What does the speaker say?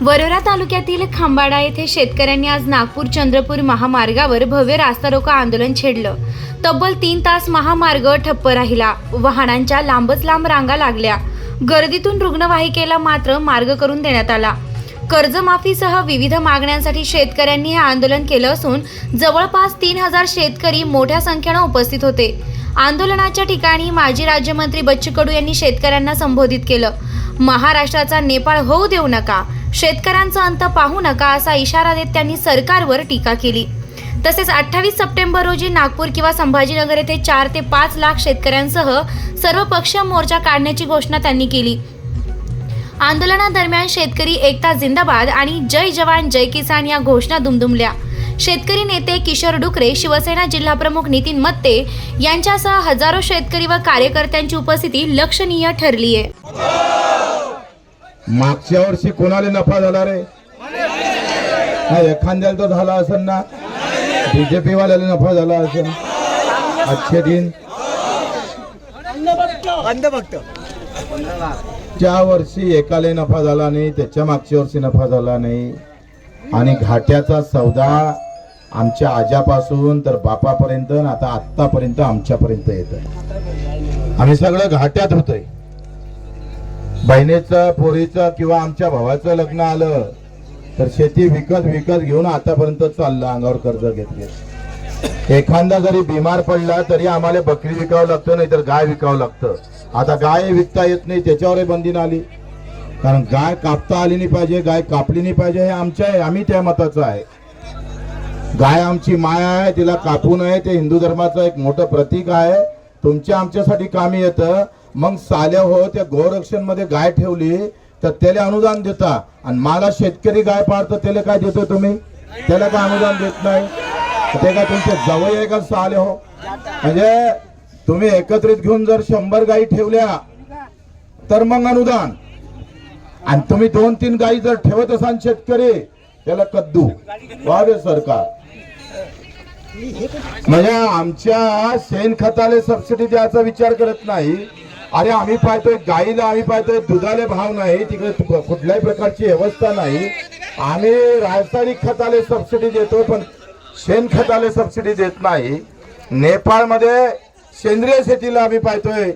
वरोरा तालुक्यातील खांबाडा येथे शेतकऱ्यांनी आज नागपूर चंद्रपूर महामार्गावर भव्य रास्ता रोको आंदोलन छेडलं. तब्बल तीन तास महामार्ग ठप्प राहिला. वाहनांच्या लांबच लांब रांगा लागल्या. गर्दीतून रुग्णवाहिकेला मात्र मार्ग करून देण्यात आला. कर्जमाफीसह विविध मागण्यांसाठी शेतकऱ्यांनी हे आंदोलन केलं असून जवळपास तीन हजार शेतकरी मोठ्या संख्येनं उपस्थित होते. आंदोलनाच्या ठिकाणी माजी राज्यमंत्री बच्चू कडू यांनी शेतकऱ्यांना संबोधित केलं. महाराष्ट्राचा नेपाळ होऊ देऊ नका शेतकऱ्यांचा अंत पाहू नका असा इशारा देत त्यांनी सरकारवर टीका केली. तसेच अठ्ठावीस सप्टेंबर रोजी नागपूर किंवा संभाजीनगर येथे चार ते पाच लाख शेतकऱ्यांसह सर्व पक्षीय मोर्चा काढण्याची घोषणा त्यांनी केली. आंदोलनादरम्यान शेतकरी एकता जिंदाबाद आणि जय जवान जय किसान या घोषणा दुमदुमल्या. शेतकरी नेते किशोर डुकरे शिवसेना जिल्हाप्रमुख नितीन मत्ते यांच्यासह हजारो शेतकरी व कार्यकर्त्यांची उपस्थिती लक्षणीय ठरली आहे मागच्या वर्षी कोणाला नफा झाला रे? हा एखाद्याला तर झाला असेल ना? बीजेपी वाल्याला नफा झाला असेल. अच्छे दिन. त्या वर्षी एकाला नफा झाला नाही त्याच्या मागच्या वर्षी नफा झाला नाही. आणि घाट्याचा सौदा आमच्या आजापासून तर बापापर्यंत आता आत्तापर्यंत आमच्यापर्यंत येत आहे आम्ही सगळं घाट्यात होतोय. बहिणीचं पोरीचं किंवा आमच्या भावाचं लग्न आलं तर शेती विकत विकत घेऊन आतापर्यंत चाललं अंगावर कर्ज घेतले एखादा जरी बिमार पडला तरी आम्हाला बकरी विकावं लागतं नाही तर गाय विकावं लागतं. आता गाय विकता येत नाही त्याच्यावरही बंदी आली. कारण गाय कापता आली नाही पाहिजे गाय कापली नाही पाहिजे हे आमच्या आहे आम्ही त्या मताचं आहे. गाय आमची माया आहे तिला कापू नये ते हिंदू धर्माचं एक मोठं प्रतीक आहे. तुमच्या आमच्यासाठी कामी येतं मग साल्या हो त्या गोरक्षणमध्ये गाय ठेवली तर त्याला अनुदान देता. आणि मला शेतकरी गाय पाळतो त्याला काय देतो तुम्ही? त्याला काय अनुदान देत नाही? ते काय तुमचे जवळ आहे का साले हो? म्हणजे तुम्ही एकत्रित घेऊन जर शंभर गायी ठेवल्या तर मग अनुदान. आणि तुम्ही दोन तीन गायी जर ठेवत असाल शेतकरी त्याला कद्दू. वावे सरकार. म्हणजे आमच्या शेणखताले सबसिडी द्यायचा विचार करत नाही. अरे आम्ही पाहतोय गाईला आम्ही पाहतोय दुधाले भाव नाही तिकडे तु- कुठल्याही प्रकारची व्यवस्था नाही. आम्ही रासायनिक खताले सबसिडी देतो पण शेणखताले सबसिडी देत नाही. नेपाळमध्ये सेंद्रिय शेतीला आम्ही पाहतोय